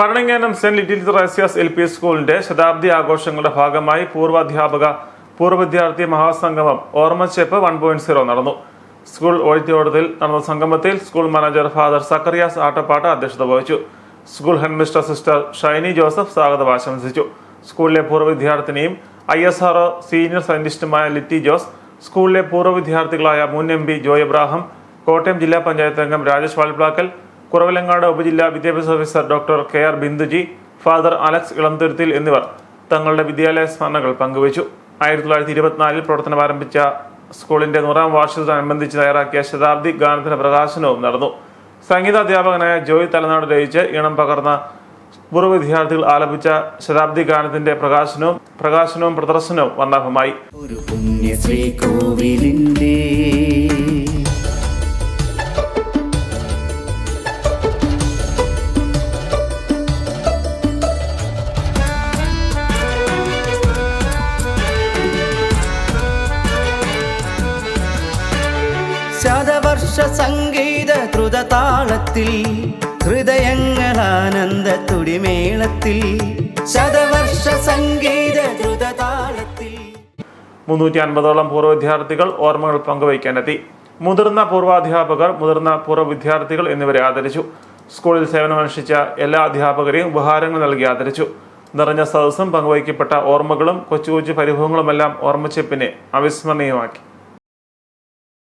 Bharananganam saint little Thresia's L P സ്കൂളിന്റെ ശതാബ്ദി ആഘോഷങ്ങളുടെ ഭാഗമായി പൂർവാധ്യാപക പൂർവ വിദ്യാർത്ഥി മഹാസംഗമം ഓർമ്മച്ചേപ്പ് വൺ പോയിന്റ് സീറോ നടന്നു. സ്കൂൾ ഓഡിറ്റോറിയത്തിൽ നടന്ന സംഗമത്തിൽ school manager father Zacharias Attappattu അധ്യക്ഷത വഹിച്ചു. School headmistress sister Shiny Joseph സ്വാഗതം ആശംസിച്ചു. സ്കൂളിലെ പൂർവ വിദ്യാർത്ഥിനിയും ഐ എസ് ആർഒ സീനിയർ സയന്റിസ്റ്റുമായ ലിറ്റി ജോസ് സ്കൂളിലെ പൂർവ വിദ്യാർത്ഥികളായ മുൻ M P Joy Abraham Kottayam ജില്ലാ പഞ്ചായത്ത് അംഗം രാജേഷ് വാൾപ്ലാക്കൽ കുറവിലങ്ങാട് ഉപജില്ലാ വിദ്യാഭ്യാസ officer doctor K R Binduji father Alex ഇളംതുരുത്തിൽ എന്നിവർ തങ്ങളുടെ വിദ്യാലയ സ്മരണകൾ പങ്കുവച്ചു. ആയിരത്തി തൊള്ളായിരത്തി ഇരുപത്തിനാലിൽ പ്രവർത്തനം ആരംഭിച്ച സ്കൂളിന്റെ നൂറാം വാർഷികത്തോടനുബന്ധിച്ച് തയ്യാറാക്കിയ ശതാബ്ദി ഗാനത്തിന്റെ പ്രകാശനവും നടന്നു. സംഗീതാധ്യാപകനായ ജോയി തലനാട് രചിച്ച് ഈണം പകർന്ന പൂർവ വിദ്യാർത്ഥികൾ ആലപിച്ച ശതാബ്ദി ഗാനത്തിന്റെ പ്രകാശനവും പ്രകാശനവും പ്രദർശനവും വർണാഭമായി. ഒരു പുണ്യശ്രീ കോവിലിന്റെ ശതവർഷ സംഗീത ദ്രുതതാളത്തിൽ ഹൃദയങ്ങളാനന്ദ തുടിമേളത്തിൽ ശതവർഷ സംഗീത ദ്രുതതാളത്തിൽ മുന്നൂറ്റി അൻപതോളം പൂർവ വിദ്യാർത്ഥികൾ ഓർമ്മകൾ പങ്കുവയ്ക്കാനെത്തി. മുതിർന്ന പൂർവാധ്യാപകർ മുതിർന്ന പൂർവ വിദ്യാർത്ഥികൾ എന്നിവരെ ആദരിച്ചു. സ്കൂളിൽ സേവനമനുഷ്ഠിച്ച എല്ലാ അധ്യാപകരെയും ഉപഹാരങ്ങൾ നൽകി ആദരിച്ചു. നിറഞ്ഞ സദസ്സും പങ്കുവയ്ക്കപ്പെട്ട ഓർമ്മകളും കൊച്ചു കൊച്ചു പരിഭവങ്ങളുമെല്ലാം ഓർമ്മച്ചെപ്പിനെ അവിസ്മരണീയമാക്കി.